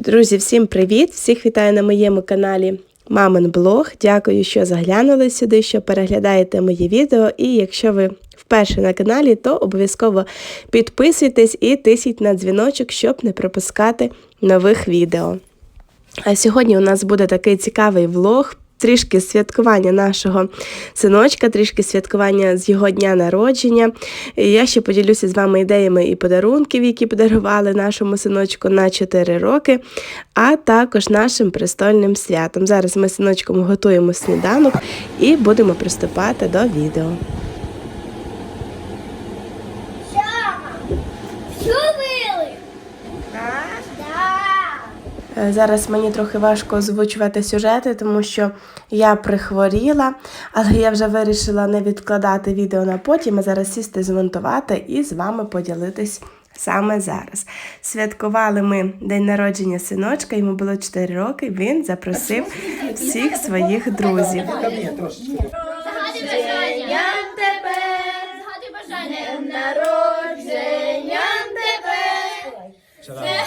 Друзі, всім привіт! Всіх вітаю на моєму каналі Мамин Блог. Дякую, що заглянули сюди, що переглядаєте мої відео. І якщо ви вперше на каналі, то обов'язково підписуйтесь і тисіть на дзвіночок, щоб не пропускати нових відео. А сьогодні у нас буде такий цікавий влог. Трішки святкування нашого синочка, трішки святкування з його дня народження. Я ще поділюся з вами ідеями і подарунків, які подарували нашому синочку на 4 роки, а також нашим престольним святом. Зараз ми з синочком готуємо сніданок і будемо приступати до відео. Сьома. Всю вили? Да. Е, Зараз мені трохи важко озвучувати сюжети, тому що я прихворіла, але я вже вирішила не відкладати відео на потім, а зараз сісти змонтувати і з вами поділитись саме зараз. Святкували ми день народження синочка, йому було 4 роки. Він запросив всіх своїх друзів. Згади бажання тебе. Згади бажання народженням тебе.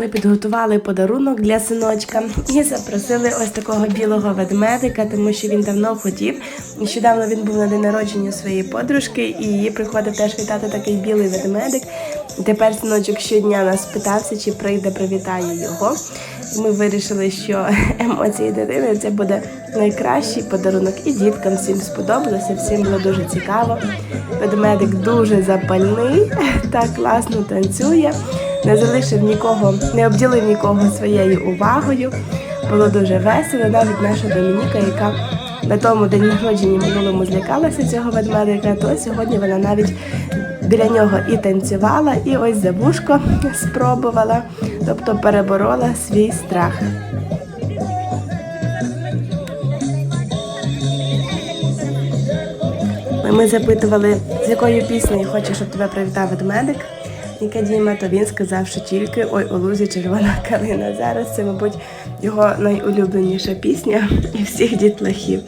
Ми підготували подарунок для синочка і запросили ось такого білого ведмедика, тому що він давно хотів. Нещодавно він був на день народження своєї подружки, і її приходив теж вітати такий білий ведмедик. Тепер синочок щодня нас питався, чи прийде, привітає його. Ми вирішили, що емоції дитини це буде найкращий подарунок. І діткам всім сподобалося, всім було дуже цікаво. Ведмедик дуже запальний, так класно танцює не залишив нікого, не обділив нікого своєю увагою. Було дуже весело. Навіть наша Домініка, яка на тому день народження минулому злякалася цього ведмедика, то сьогодні вона навіть біля нього і танцювала, і ось за вушко спробувала, тобто переборола свій страх. Ми запитували, з якою піснею хочеш, щоб тебе привітав ведмедик. Нікодіма, то він сказав, що тільки ой у лузі червона калина. Зараз це, мабуть, його найулюбленіша пісня і всіх дітлахів.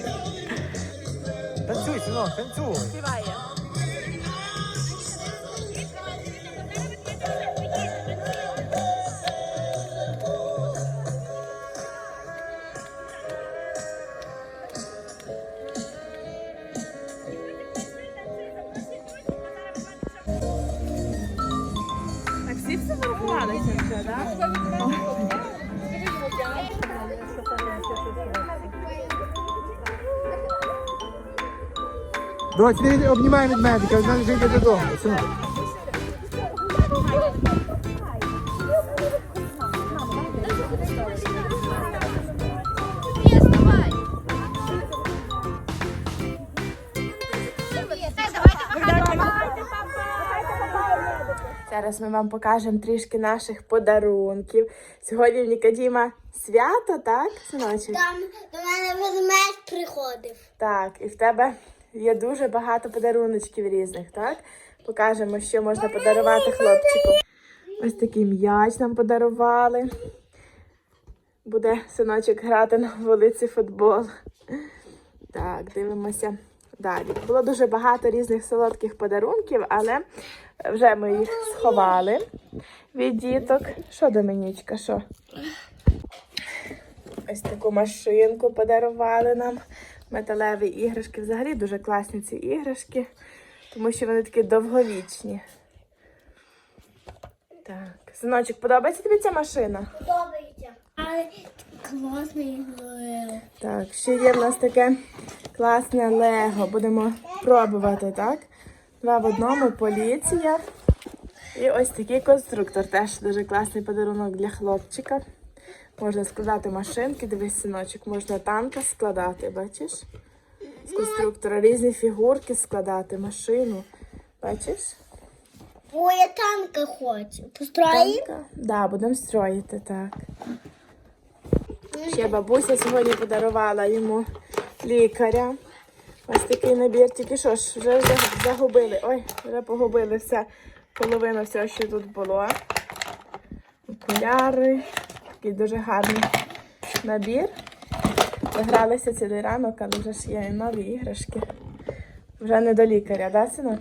Давай, ти обнімай ведмедика, від мене вже йде додому. синок. Зараз ми вам покажемо трішки наших подарунків. Сьогодні в Нікодіма свято, так, синочок? Там до мене ведмедь приходив. Так, і в тебе є дуже багато подаруночків різних, так? Покажемо, що можна подарувати хлопчику. Ось такий м'яч нам подарували. Буде синочок грати на вулиці футбол. Так, дивимося далі. Було дуже багато різних солодких подарунків, але вже ми їх сховали від діток. Що, Домінічка, що? Ось таку машинку подарували нам. Металеві іграшки. Взагалі дуже класні ці іграшки, тому що вони такі довговічні. Так, синочок, подобається тобі ця машина? Подобається. Але класний. Так, ще є в нас таке класне лего. Будемо пробувати, так? Два в одному поліція. І ось такий конструктор. Теж дуже класний подарунок для хлопчика. Можна складати машинки, дивись, синочок, можна танка складати, бачиш? З конструктора різні фігурки складати, машину. Бачиш? Ой, я танка хочу. Построїм? Так, да, будемо строїти, так. Ще бабуся сьогодні подарувала йому лікаря. Ось такий набір, тільки що ж, вже загубили. Ой, вже погубили все. Половина всього, що тут було. Окуляри. Такий дуже гарний набір. Гралися цілий ранок, але вже ж є і нові іграшки. Вже не до лікаря, да, синок?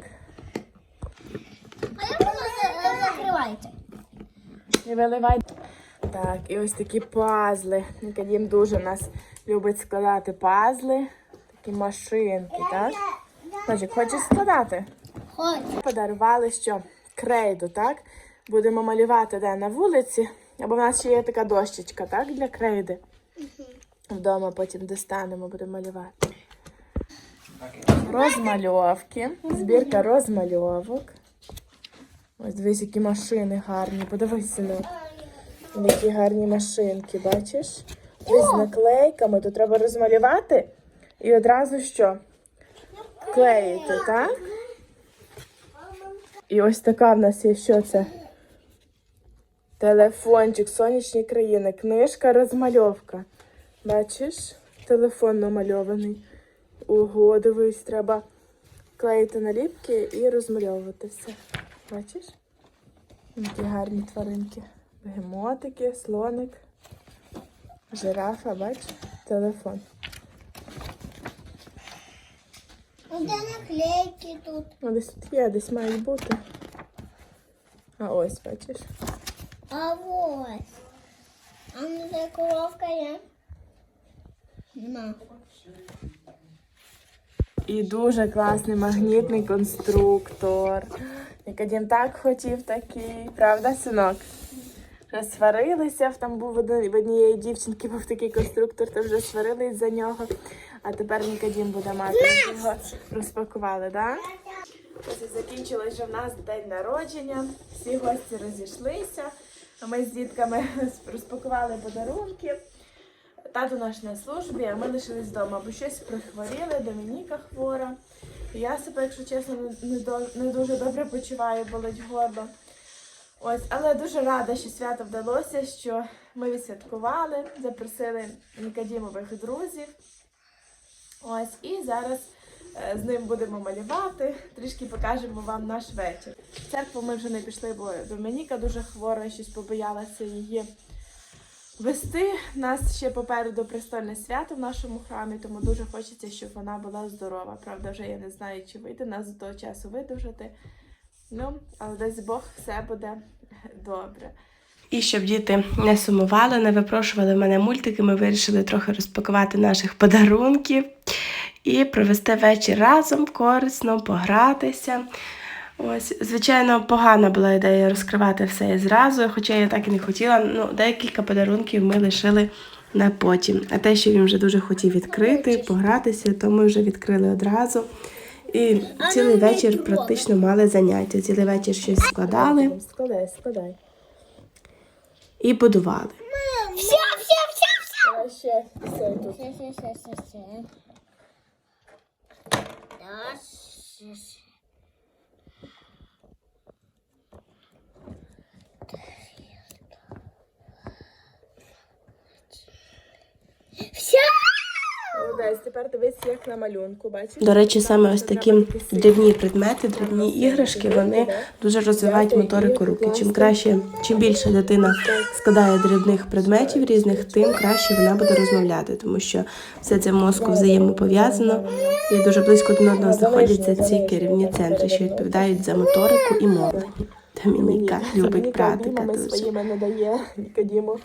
А як воно закривається? І виливай. Так, і ось такі пазли. Нікодім дуже нас любить складати пазли. Такі машинки, так? Ножик, хочеш складати? Хочу. Подарували що? Крейду, так? Будемо малювати де на вулиці. Або в нас ще є така дощечка, так? Для крейди. Вдома потім достанемо, будемо малювати. Розмальовки. Збірка розмальовок. Ось дивись, які машини гарні. Подивись, синок. Які гарні машинки, бачиш? Ось з наклейками. Тут треба розмалювати і одразу що? Клеїти, так? І ось така в нас є, що це? Телефончик, сонячні країни, книжка, розмальовка. Бачиш? Телефон намальований. Ого, дивись, треба клеїти наліпки і розмальовувати все. Бачиш? Які гарні тваринки. Бегемотики, слоник, жирафа, бач, телефон. Де наклейки тут? Ну, десь тут є, десь мають бути. А ось, бачиш. А ось. А ну де коровка є? Нема. І дуже класний магнітний конструктор. Никодім так хотів такий, правда, синок? Вже сварилися, там був в однієї дівчинки був такий конструктор, то вже сварились за нього. А тепер Нікодім буде мати. Ми Його розпакували, так? Ось і закінчилось вже в нас день народження. Всі гості розійшлися. Ми з дітками розпакували подарунки. Тато наш на службі, а ми лишились вдома, бо щось прихворіли, Домініка хвора. Я себе, якщо чесно, не, дуже добре почуваю, болить горло. Ось, але дуже рада, що свято вдалося, що ми відсвяткували, запросили Нікодімових друзів. Ось, і зараз з ним будемо малювати, трішки покажемо вам наш вечір. В церкву ми вже не пішли, бо Домініка дуже хвора, щось побоялася її вести. Нас ще попереду престольне свято в нашому храмі, тому дуже хочеться, щоб вона була здорова. Правда, вже я не знаю, чи вийде нас до того часу видужати. Ну, але десь Бог все буде добре. І щоб діти не сумували, не випрошували в мене мультики, ми вирішили трохи розпакувати наших подарунків і провести вечір разом, корисно, погратися. Ось, звичайно, погана була ідея розкривати все і зразу, хоча я так і не хотіла. Ну, декілька подарунків ми лишили на потім. А те, що він вже дуже хотів відкрити, погратися, то ми вже відкрили одразу. І цілий вечір практично мали заняття. Цілий вечір щось складали Складай, складай. і будували. Все, все, все, все. А ще все тут. Все, все, все, все, все. Да, все, все. Все! Молодець, тепер дивись, як на малюнку, бачиш? До речі, саме ось такі дрібні предмети, дрібні іграшки, вони дуже розвивають моторику руки. Чим краще, чим більше дитина складає дрібних предметів різних, тим краще вона буде розмовляти, тому що все це в мозку взаємопов'язано і дуже близько один одного знаходяться ці керівні центри, що відповідають за моторику і мовлення. Домініка любить братика Мама дуже. своїми не дає Нікодіму.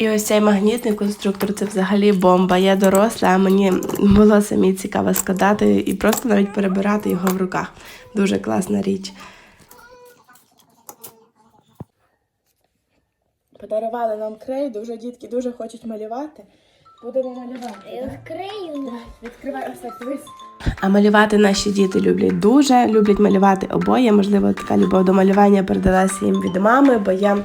І ось цей магнітний конструктор це взагалі бомба. Я доросла, а мені було самі цікаво складати і просто навіть перебирати його в руках. Дуже класна річ. Подарували нам крейду, вже дітки дуже хочуть малювати. Будемо малювати. Я відкрию. Відкривай ось так. А малювати наші діти люблять дуже, люблять малювати обоє. Можливо, така любов до малювання передалася їм від мами, бо я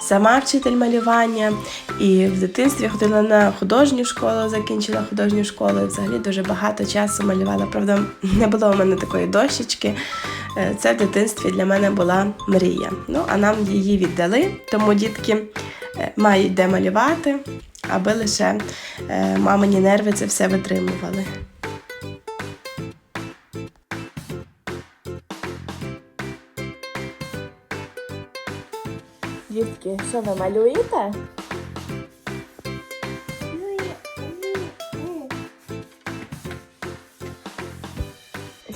сама вчитель малювання і в дитинстві ходила на художню школу, закінчила художню школу. І взагалі дуже багато часу малювала. Правда, не було у мене такої дощечки. Е, Це в дитинстві для мене була мрія. Ну, а нам її віддали, тому дітки е, мають де малювати, аби лише е, мамині нерви це все витримували. дітки, що ви малюєте?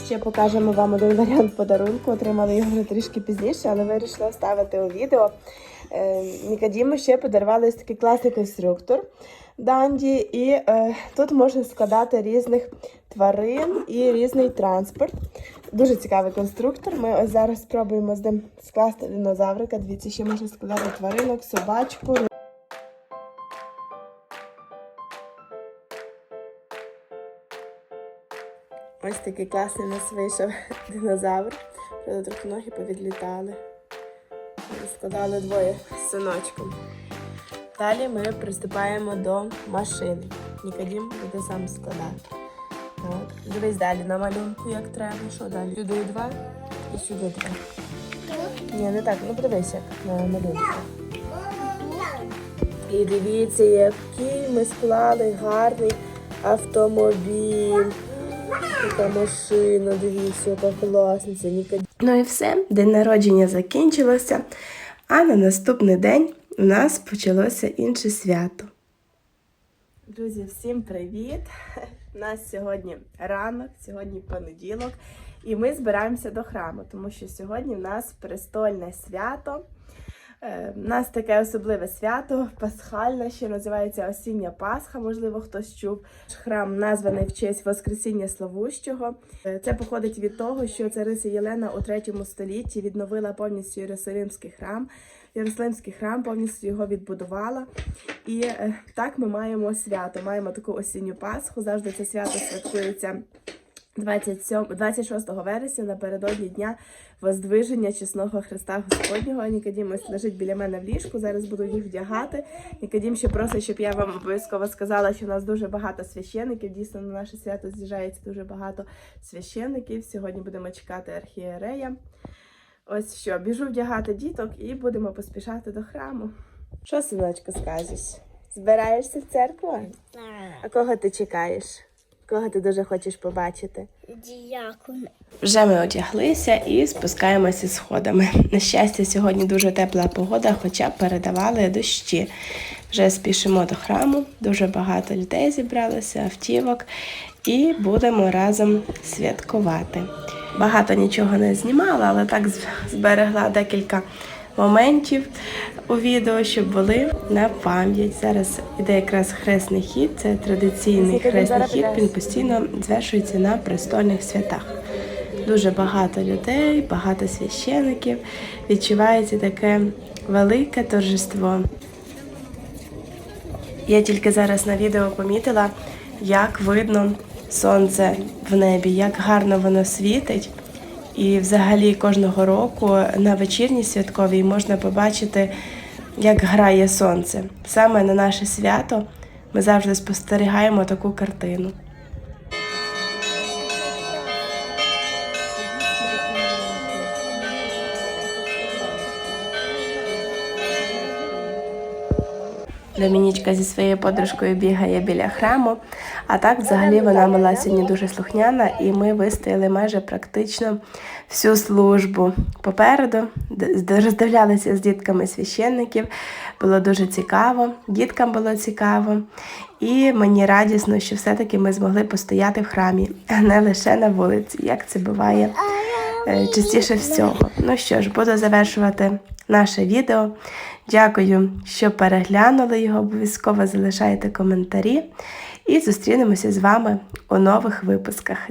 Ще покажемо вам один варіант подарунку. Отримали його вже трішки пізніше, але вирішила ставити у відео. Е, Нікадіму ще подарували такий класний конструктор Данді. І е, тут можна складати різних тварин і різний транспорт. Дуже цікавий конструктор. Ми ось зараз спробуємо з ним скласти динозаврика. Дивіться, ще можна складати тваринок, собачку. Ось такий класний нас вийшов динозавр. Трохи ноги повідлітали. Складали двоє з синочком. Далі ми приступаємо до машини. Нікодім буде сам складати. Дивись далі на малюнку, як треба. Що далі? Сюди два і сюди два. Ні, не так, ну подивись, як на малюнку. І дивіться, який ми склали гарний автомобіль. Яка машина, дивіться, яка класниця. Ну і все, день народження закінчилося, а на наступний день у нас почалося інше свято. Друзі, всім привіт! У нас сьогодні ранок, сьогодні понеділок, і ми збираємося до храму, тому що сьогодні в нас престольне свято. Е, У нас таке особливе свято, пасхальне, що називається Осіння Пасха, можливо, хтось чув. Храм названий в честь Воскресіння Славущого. Е, Це походить від того, що цариса Єлена у 3 столітті відновила повністю Єрусалимський храм. Єрусалимський храм повністю його відбудувала. І е, так ми маємо свято. Маємо таку осінню Пасху. Завжди це свято святкується 27, 26 вересня напередодні дня Воздвиження чесного Христа Господнього. Нікодім ось лежить біля мене в ліжку. Зараз буду їх вдягати. Нікодім ще просить, щоб я вам обов'язково сказала, що у нас дуже багато священиків. Дійсно, на наше свято з'їжджається дуже багато священиків. Сьогодні будемо чекати архієрея. Ось що, біжу вдягати діток і будемо поспішати до храму. Що, синочко, скажеш? Збираєшся в церкву? А кого ти чекаєш? Кого ти дуже хочеш побачити? Дякую. Вже ми одяглися і спускаємося сходами. На щастя, сьогодні дуже тепла погода, хоча передавали дощі. Вже спішимо до храму, дуже багато людей зібралося, автівок, і будемо разом святкувати. Багато нічого не знімала, але так зберегла декілька моментів у відео, щоб були на пам'ять. Зараз іде якраз хресний хід, це традиційний хресний хід, він постійно звершується на престольних святах. Дуже багато людей, багато священиків. Відчувається таке велике торжество. Я тільки зараз на відео помітила, як видно сонце в небі, як гарно воно світить. І взагалі кожного року на вечірній святковій можна побачити, як грає сонце. Саме на наше свято ми завжди спостерігаємо таку картину. Домінічка зі своєю подружкою бігає біля храму. А так, взагалі, вона була сьогодні дуже слухняна, і ми вистояли майже практично всю службу. Попереду роздивлялися з дітками священників. Було дуже цікаво, діткам було цікаво. І мені радісно, що все-таки ми змогли постояти в храмі, а не лише на вулиці, як це буває е, частіше всього. Ну що ж, буду завершувати наше відео. Дякую, що переглянули його. Обов'язково залишайте коментарі і зустрінемося з вами у нових випусках.